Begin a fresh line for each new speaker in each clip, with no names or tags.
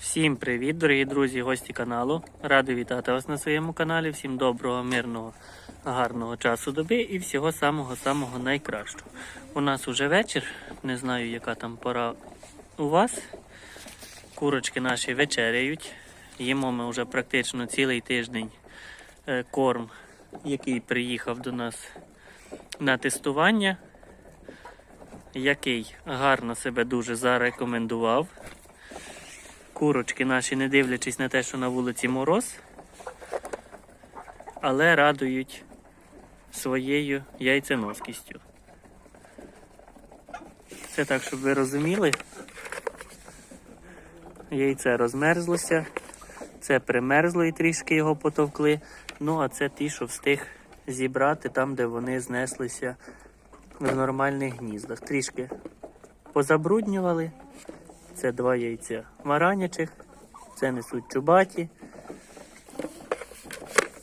Всім привіт, дорогі друзі, гості каналу. Радий вітати вас на своєму каналі. Всім доброго, мирного, гарного часу доби і всього самого-самого найкращого. У нас уже вечір, не знаю, яка там пора у вас. Курочки наші вечеряють. Їмо ми вже практично цілий тиждень е, корм, який приїхав до нас на тестування, який гарно себе дуже зарекомендував. Курочки наші, не дивлячись на те, що на вулиці мороз, але радують своєю яйценоскістю. Це так, щоб ви розуміли. Яйце розмерзлося, це примерзло і трішки його потовкли. Ну, а це ті, що встиг зібрати там, де вони знеслися в нормальних гніздах. Трішки позабруднювали. Це два яйця варанячих, це несуть чубаті.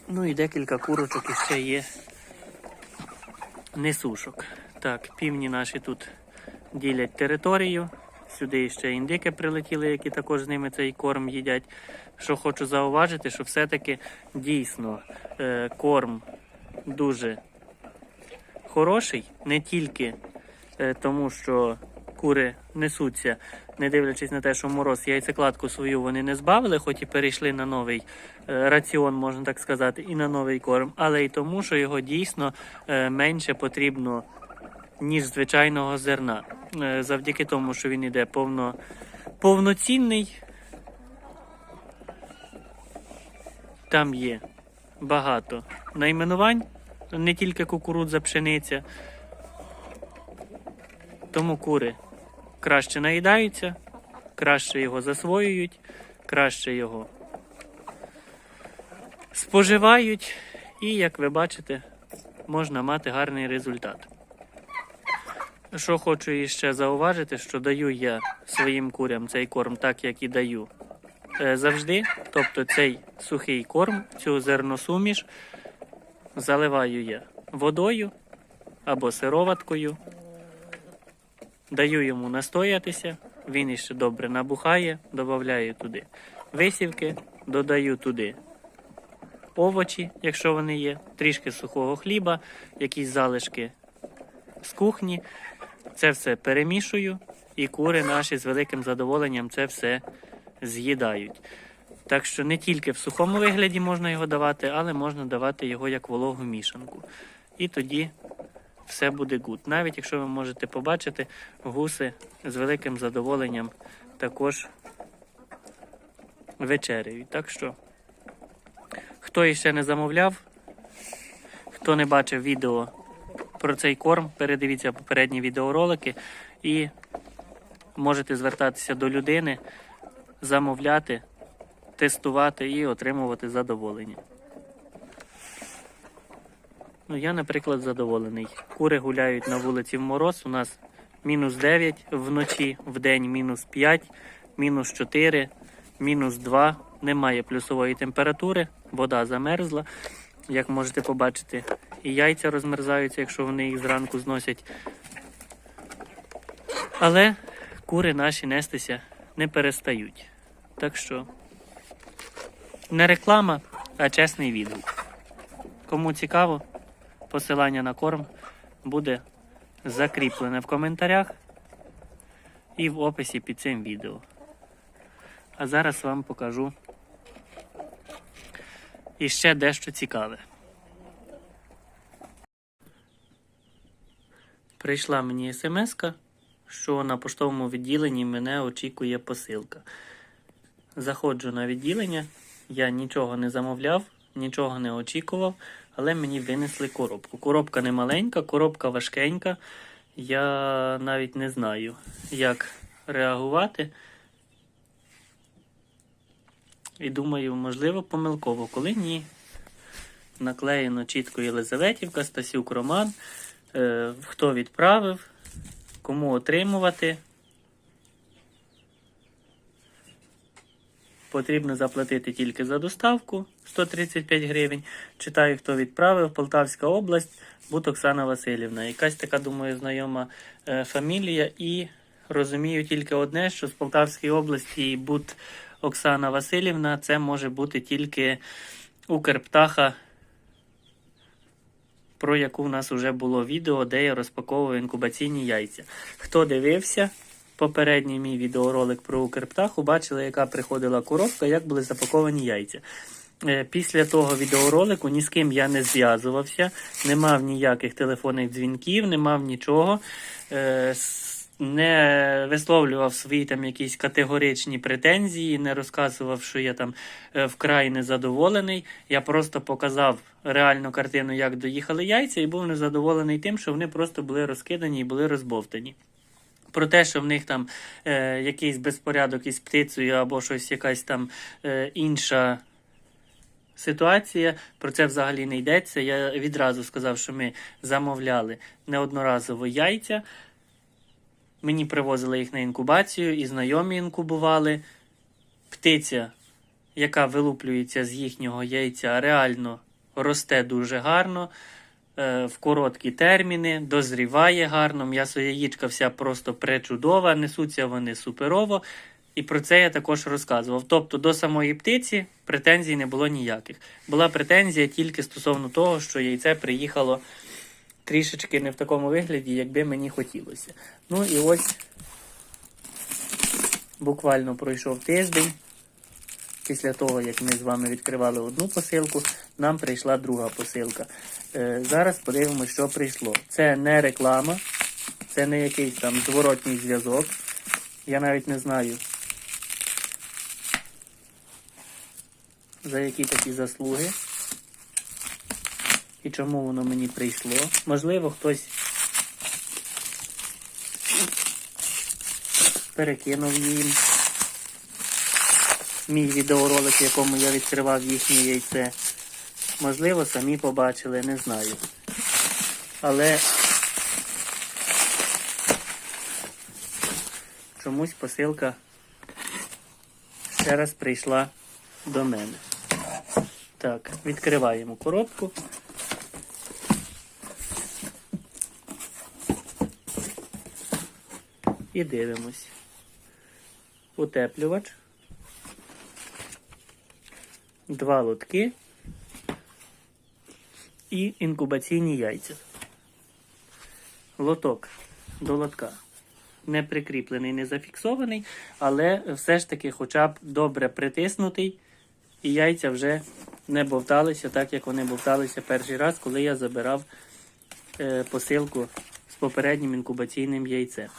Ну і декілька курочок іще є несушок. Так, півні наші тут ділять територію. Сюди ще індики прилетіли, які також з ними цей корм їдять. Що хочу зауважити, що все-таки дійсно е, корм дуже хороший, не тільки е, тому, що кури несуться, не дивлячись на те, що мороз яйцекладку свою вони не збавили, хоч і перейшли на новий е, раціон, можна так сказати, і на новий корм, але й тому, що його дійсно е, менше потрібно, ніж звичайного зерна. Е, Завдяки тому, що він іде повно, повноцінний. Там є багато найменувань, не тільки кукурудза, пшениця. Тому кури краще наїдаються, краще його засвоюють, краще його споживають, і, як ви бачите, можна мати гарний результат. Що хочу іще зауважити, що даю я своїм курям цей корм так, як і даю е, завжди. Тобто цей сухий корм, цю зерносуміш заливаю я водою або сироваткою. Даю йому настоятися, він іще добре набухає, додаю туди висівки, додаю туди овочі, якщо вони є, трішки сухого хліба, якісь залишки з кухні. Це все перемішую, і кури наші з великим задоволенням це все з'їдають. Так що не тільки в сухому вигляді можна його давати, але можна давати його як вологу мішанку. І тоді все буде гуд. Навіть якщо ви можете побачити, гуси з великим задоволенням також вечеряють. Так що, хто іще не замовляв, хто не бачив відео про цей корм, передивіться попередні відеоролики і можете звертатися до людини, замовляти, тестувати і отримувати задоволення. Ну, я, наприклад, задоволений. Кури гуляють на вулиці в мороз. У нас мінус 9 вночі, в день мінус 5, мінус 4, мінус 2. Немає плюсової температури, вода замерзла. Як можете побачити, і яйця розмерзаються, якщо вони їх зранку зносять. Але кури наші нестися не перестають. Так що не реклама, а чесний відгук. Кому цікаво, посилання на корм буде закріплене в коментарях і в описі під цим відео. А зараз вам покажу іще дещо цікаве. Прийшла мені смс, що на поштовому відділенні мене очікує посилка. Заходжу на відділення, я нічого не замовляв, нічого не очікував, але мені винесли коробку. Коробка не маленька, коробка важкенька. Я навіть не знаю, як реагувати. І думаю, можливо, помилково, коли ні. Наклеєно чітко Єлизаветівка, Стасюк Роман. Е, хто відправив, кому отримувати. Потрібно заплатити тільки за доставку 135 гривень. Читаю, хто відправив. Полтавська область, Бут Оксана Васильівна. Якась така, думаю, знайома е, фамілія. І розумію тільки одне, що з Полтавської області Бут Оксана Васильівна, це може бути тільки Укрптаха, про яку в нас вже було відео, де я розпаковую інкубаційні яйця. Хто дивився попередній мій відеоролик про Укрптаху, бачили, яка приходила коробка, як були запаковані яйця. Е, Після того відеоролику ні з ким я не зв'язувався, не мав ніяких телефонних дзвінків, не мав нічого. Е, Не висловлював свої там якісь категоричні претензії, не розказував, що я там е, вкрай незадоволений. Я просто показав реальну картину, як доїхали яйця, і був незадоволений тим, що вони просто були розкидані і були розбовтані. Про те, що в них там е, якийсь безпорядок із птицею або щось якась там е, інша ситуація, про це взагалі не йдеться. Я відразу сказав, що ми замовляли неодноразово яйця. Мені привозили їх на інкубацію, і знайомі інкубували. Птиця, яка вилуплюється з їхнього яйця, реально росте дуже гарно. Е, В короткі терміни, дозріває гарно, м'ясо яєчка вся просто пречудова, несуться вони суперово. І про це я також розказував. Тобто до самої птиці претензій не було ніяких. Була претензія тільки стосовно того, що яйце приїхало трішечки не в такому вигляді, якби мені хотілося. Ну і ось буквально пройшов тиждень. Після того, як ми з вами відкривали одну посилку, нам прийшла друга посилка. Е, зараз подивимося, що прийшло. Це не реклама, це не якийсь там зворотній зв'язок. Я навіть не знаю, за які такі заслуги. І чому воно мені прийшло. Можливо, хтось перекинув їм мій відеоролик, в якому я відкривав їхнє яйце. Можливо, самі побачили, не знаю. Але чомусь посилка ще раз прийшла до мене. Так, відкриваємо коробку. І дивимось. Утеплювач. Два лотки і інкубаційні яйця. Лоток до лотка не прикріплений, не зафіксований, але все ж таки хоча б добре притиснутий, і яйця вже не бовталися, так як вони бовталися перший раз, коли я забирав е, посилку з попереднім інкубаційним яйцем.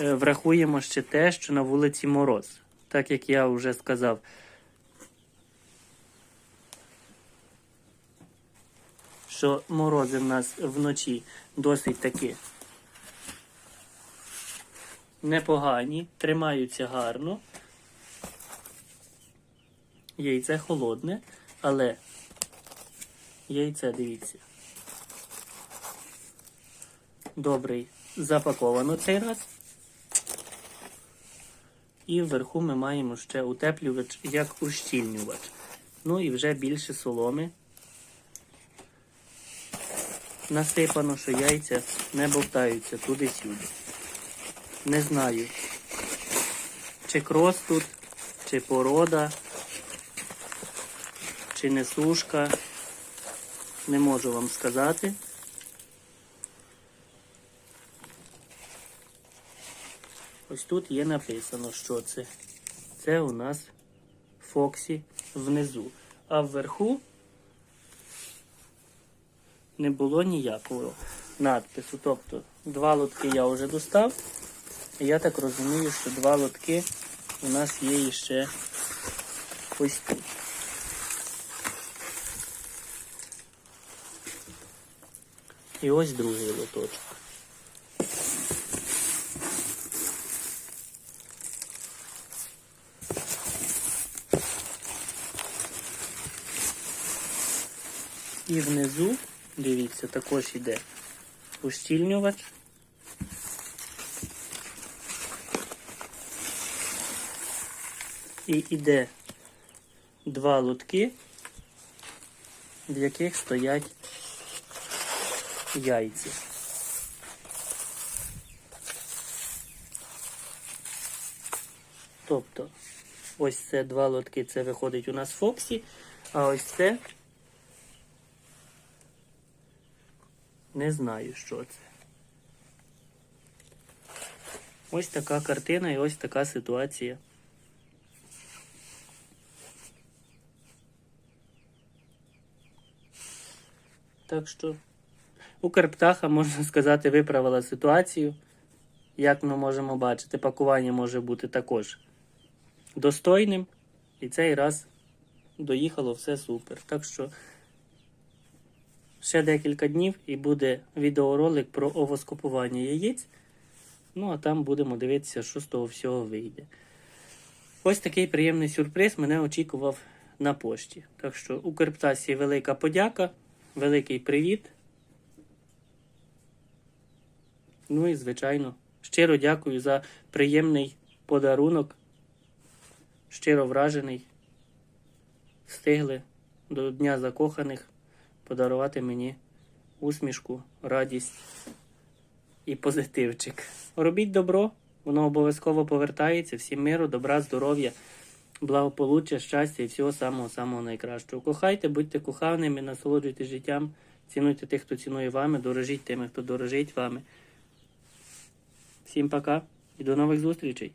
Врахуємо ще те, що на вулиці мороз. Так як я вже сказав, що морози в нас вночі досить таки непогані, тримаються гарно. Яйце холодне, але яйце, дивіться, добрий запаковано цей раз. І вверху ми маємо ще утеплювач як ущільнювач. Ну і вже більше соломи. Насипано, що яйця не бовтаються туди-сюди. Не знаю, чи крос тут, чи порода, чи несушка. Не можу вам сказати. Ось тут є написано, що це. Це у нас Фоксі внизу. А вверху не було ніякого надпису. Тобто два лотки я вже достав. Я так розумію, що два лотки у нас є іще ось тут. І ось другий лоточок. І внизу, дивіться, також йде ущільнювач. І йде два лотки, в яких стоять яйця. Тобто, ось це два лотки, це виходить у нас Фоксі, а ось це не знаю, що це. Ось така картина і ось така ситуація. Так що Укрптаха, можна сказати, виправила ситуацію. Як ми можемо бачити, пакування може бути також достойним. І цей раз доїхало все супер. Так що ще декілька днів і буде відеоролик про овоскопування яєць. Ну, а там будемо дивитися, що з того всього вийде. Ось такий приємний сюрприз мене очікував на пошті. Так що Укрптасі велика подяка, великий привіт. Ну і, звичайно, щиро дякую за приємний подарунок. Щиро вражений. Встигли до Дня закоханих подарувати мені усмішку, радість і позитивчик. Робіть добро, воно обов'язково повертається. Всім миру, добра, здоров'я, благополуччя, щастя і всього самого-самого найкращого. Кохайте, будьте коханими, насолоджуйтесь життям, цінуйте тих, хто цінує вами, дорожіть тими, хто дорожить вами. Всім пока і до нових зустрічей!